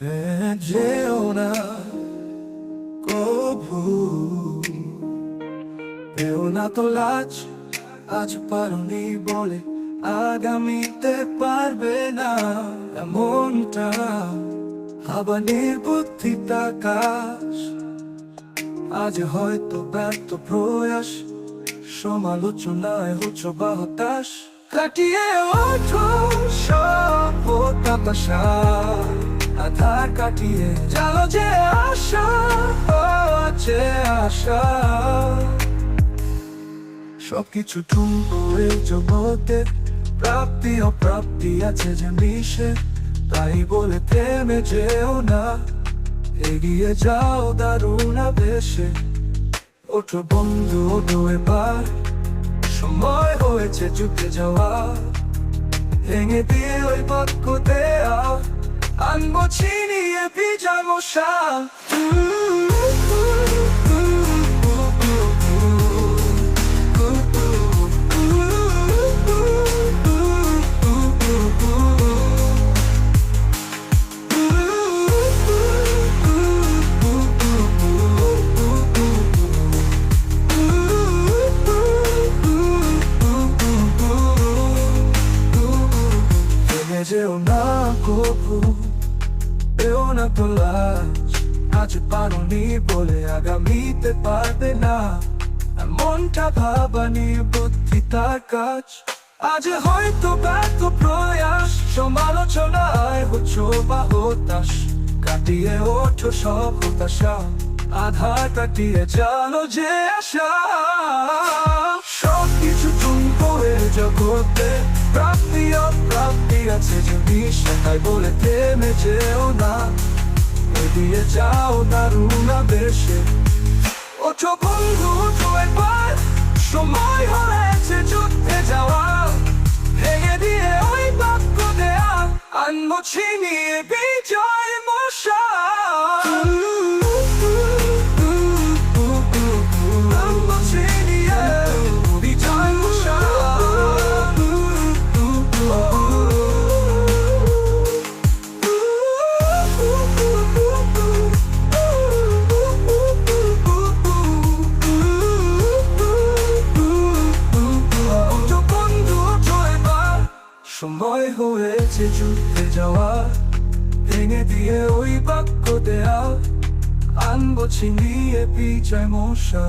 যেও না কভু পেও না তো লাজ আজ পারনি বলে আগামীতে পারবে না এমনটা আবার নির্বুদ্ধি তাকাশ আজ হয়তো ব্যর্থ প্রয়াস সমালোচনায় হচ্ছ বা হতাশ কাটিয়ে ওঠো সব হতাশা আধার কাটিয়ে জানো যে আশা যে আশা। সবকিছু এই জগতে প্রাপ্তি অপ্রাপ্তি আছে যে মিশে, তাই বলে থেমে যেও না। এগিয়ে যাও দারুণ বেশে ওঠো বন্ধু, ওঠো এবার। সময় হয়েছে যুদ্ধে যাওয়া। ভেঙে দিয়ে ওই বাক্য দেয়া আনব ছিনিয়ে বিজয় মশা ভেঙে যেও না কবু পেও না তো লাজ আজ পারনি বলে আগামীতে পারবে না মনটা ভাবানি বুদ্ধি তার কাজ আজ হয়তো ব্যর্থ প্রয়াস সমালোচনায় হচ্ছ বা হতাশ কাটিয়ে ওঠো সব হতাশা আধার কাটিয়ে জানো যে আশা সব কিছু তুমি করে জগতে প্রাপ্তি অপ্রাপ্তি আছে যদি সেটাই বলে থেমে যেও না এগিয়ে যাও দারুণ বেশে। ওঠো বন্ধু, ওঠো একবার, সময় হয়েছে যুদ্ধে যাওয়া। ভেঙে দিয়ে ওই বাক্য দেয়া, আনব ছিনিয়ে বিজয় সময় হয়েছে যুদ্ধে যাওয়া ভেঙে দিয়ে ওই বাক্য দেয়া আনব ছিনিয়ে পিছায় মশা।